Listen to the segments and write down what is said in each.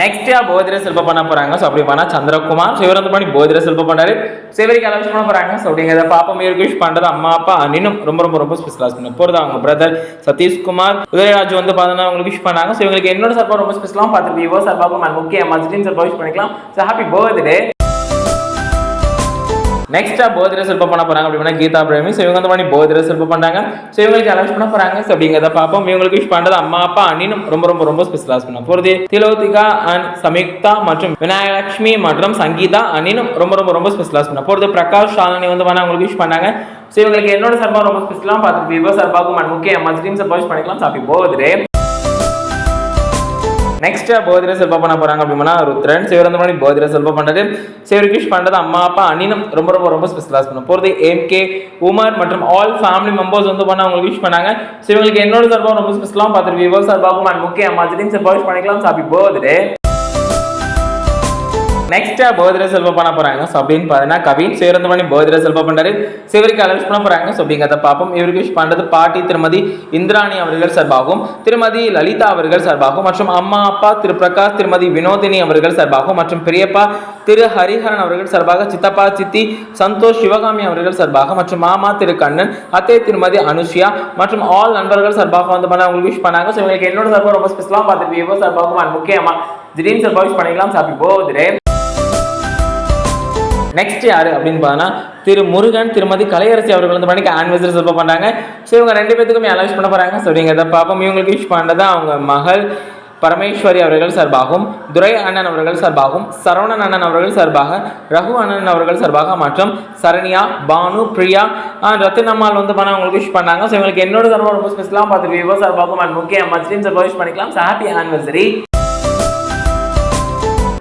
நெக்ஸ்டா போதிர செல்பம் பண்ண போறாங்க. ஸோ அப்படி பண்ணா சந்திரகுமார் சிவரந்து பண்ணி போதிர செல்பம் பண்ணாரு சிவரிக்கு அலட்சி பண்ண போறாங்க. ஸோ அப்படிங்கிறத பாப்பா மியூர்கிஷ் பண்றது அம்மா அப்பா அண்ணனும் ரொம்ப ரொம்ப ரொம்ப ஸ்பெஷலாக பண்ண போறது அவங்க பிரதர் சதீஷ்குமார். உதயராஜ் வந்து பார்த்தோன்னா அவங்களுக்கு விஷ் பண்ணாங்க. ஸோ இவங்களுக்கு என்னோட சர்ப்பா ரொம்ப ஸ்பெஷலாக பார்த்து விவோ சார் நான் முக்கிய மஜிட்டின் சார்பாக விஷ் பண்ணிக்கலாம். ஸோ ஹாப்பி பர்த்டே நெக்ஸ்டா போதிர சிற்பம் பண்ண போறாங்க அப்படின்னா கீதா பிரேமி. ஸோ இவங்க வந்து பண்ணி போதிர சிற்பம் பண்றாங்க. ஸோ இவங்களுக்கு அலவுஸ் பண்ண போறாங்க? ஸோ அப்படிங்கிறத பார்ப்போம். இவங்களுக்கு விஷ் பண்றது அம்மா அப்பா அண்ணினும் ரொம்ப ரொம்ப ரொம்ப ஸ்பெஷலாக பண்ண போறது திலோதிகா அண்ட் சமிக்தா மற்றும் விநாயகலட்சுமி மற்றும் சங்கீதா அண்ணினும் ரொம்ப ரொம்ப ரொம்ப ஸ்பெஷலாக பண்ண போறது பிரகாஷ் ஷாலினி வந்து பண்ண அவங்களுக்கு விஷ் பண்ணாங்க. ஸோ இவங்களுக்கு என்னோட சார்பாக ரொம்ப ஸ்பெஷலாக பார்த்து விவோ சார்பாகவும் அண்ட் முக்கிய மஸ்லீம் சார்பாக விஷ் பண்ணிக்கலாம். சாப்பி போகுது நெக்ஸ்ட்டாக போதிரை செல்வா பண்ண போகிறாங்க அப்படின்னா ருத்ரன் சிவரந்த மணி போதிர செல்பம் பண்றது. சிவரிகிஷ் பண்ணுறது அம்மா அப்பா அண்ணினும் ரொம்ப ரொம்ப ரொம்ப ஸ்பெஷலாக பண்ண போகிறது ஏம்கே உமர் மற்றும் ஆல் ஃபேமிலி மெம்பர்ஸ் வந்து பண்ண அவங்களுக்கு விஷ் பண்ணாங்க. ஸோ இவங்களுக்கு என்னோட சார்பாக ரொம்ப ஸ்பெஷலாக பார்த்துட்டு விவோ சார்பாகவும் அண்ட் முக்கிய மஜிலின் சார்பாக விஷ் பண்ணிக்கலாம் சாப்பி போதிரே நெக்ஸ்ட்டாக போதிர செல்வம் பண்ண போகிறாங்க ஸோ அப்படின்னு பார்த்தீங்கன்னா கவின் சிவரந்த மணி போதிர செல்வம் பண்ணுறாரு சிவருக்கு அலர்ஸ் பண்ண போகிறாங்க ஸோ அப்படிங்கிறத பார்ப்போம். இவருக்கு விஷ் பண்ணுறது பாட்டி திருமதி இந்திராணி அவர்கள் சார்பாகவும் திருமதி லலிதா அவர்கள் சார்பாகவும் மற்றும் அம்மா அப்பா திரு பிரகாஷ் திருமதி வினோதினி அவர்கள் சார்பாகவும் மற்றும் பெரியப்பா திரு ஹரிஹரன் அவர்கள் சார்பாக சித்தப்பா சித்தி சந்தோஷ் சிவகாமி அவர்கள் சார்பாக மற்றும் மாமா திரு கண்ணன் அத்தை திருமதி அனுஷியா மற்றும் ஆல் நண்பர்கள் சார்பாக வந்து பண்ண அவங்களுக்கு விஷ் பண்ணாங்க. ஸோ இவங்களுக்கு என்னோட சார்பாக ரொம்ப ஸ்பெஷலாக பார்த்துருப்பீங்க. விவோ சார்பாகவும் முக்கியமாக முக்கியமா திடீர்னு சார்பாக விஷ் பண்ணிக்கலாம். சாப்பிட்டு பர்த்டே நெக்ஸ்ட் யாரு அப்படின்னு பார்த்தோன்னா திரு முருகன் திருமதி கலையரசி அவர்கள் வந்து பண்ணிக்கு ஆனிவர்சரி செல்ப பண்ணுறாங்க ஸோ இவங்க ரெண்டு பேத்துக்குமே அலௌன்ஸ் பண்ண போறாங்க? ஸோ அப்படிங்கிறத பார்ப்போம். இவங்களுக்கு விஷ் பண்ணுறது அவங்க மகள் பரமேஸ்வரி அவர்கள் சார்பாகவும் துரை அண்ணன் அவர்கள் சார்பாகவும் சரவணன் அண்ணன் அவர்கள் சார்பாக ரகு அண்ணன் அவர்கள் சார்பாக மற்றும் சரண்யா பானு பிரியா ரத்தினம்மாள் வந்து பண்ண அவங்களுக்கு விஷ் பண்ணாங்க. ஸோ இவங்களுக்கு என்னோட சார்பாக ரொம்ப ஸ்பெஷலாக பார்த்துட்டு விவோ சார்பாகவும் அண்ட் முக்கிய மஸ்லிம் சார்பாக விஷ் பண்ணிக்கலாம். ஹாப்பி ஆனிவர்சரி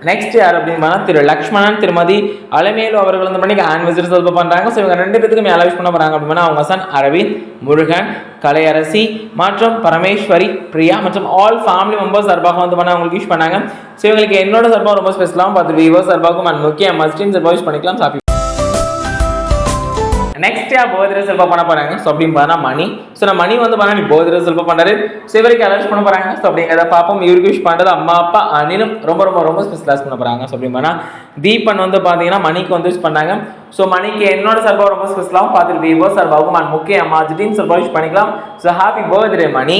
நெக்ஸ்ட் யார் அப்படின்னு பார்த்தா திரு லக்ஷ்மணன் திருமதி அலமேலு அவர்கள் வந்து பண்ணி ஆன்வெசர் செல்ப பண்ணுறாங்க ஸோ இவங்க ரெண்டு பேத்துக்குமே அலவிஸ் பண்ண போகிறாங்க அப்படின்னா அவங்க சன் அரவிந்த் முருகன் கலையரசி மற்றும் பரமேஸ்வரி பிரியா மற்றும் ஆல் ஃபேமிலி மெம்பர்ஸ் சார்பாக வந்து பண்ண அவங்களுக்கு யூஸ் பண்ணாங்க. ஸோ இவங்களுக்கு என்னோட சார்பாக ரொம்ப ஸ்பெஷலாகவும் பார்த்து விவோ சார்பாகவும் அண்ட் முக்கிய மஸ்டின் சார்பாக யூஸ் பண்ணிக்கலாம். சாப்பி நெக்ஸ்ட் யா போதிர செல்பம் பண்ண போறாங்க. ஸோ அப்படின்னு பார்த்தா மணி. ஸோ நான் மணி வந்து பார்த்தா நீ போதிர செல்பம் பண்றாரு. ஸோ இவருக்கு அலர்ஸ் பண்ண போறாங்க. ஸோ அப்படிங்கிறத பார்ப்போம்? இவருக்கு விஷ் பண்ணுறது அம்மா அப்பா அனிலும் ரொம்ப ரொம்ப ரொம்ப ஸ்பெஷலாஸ் பண்ண போறாங்க. ஸோ அப்படின்னு பார்த்தா தீபன் வந்து பார்த்தீங்கன்னா மணிக்கு வந்து விஷ் பண்ணாங்க. ஸோ மணிக்கு என்னோட சர்வா ரொம்ப ஸ்பெஷலாகவும் பார்த்துட்டு விவோ சார் பகுமான் முக்கிய அம்மா திடீர்னு சார்பாக விஷ் பண்ணிக்கலாம். So happy birthday Mani.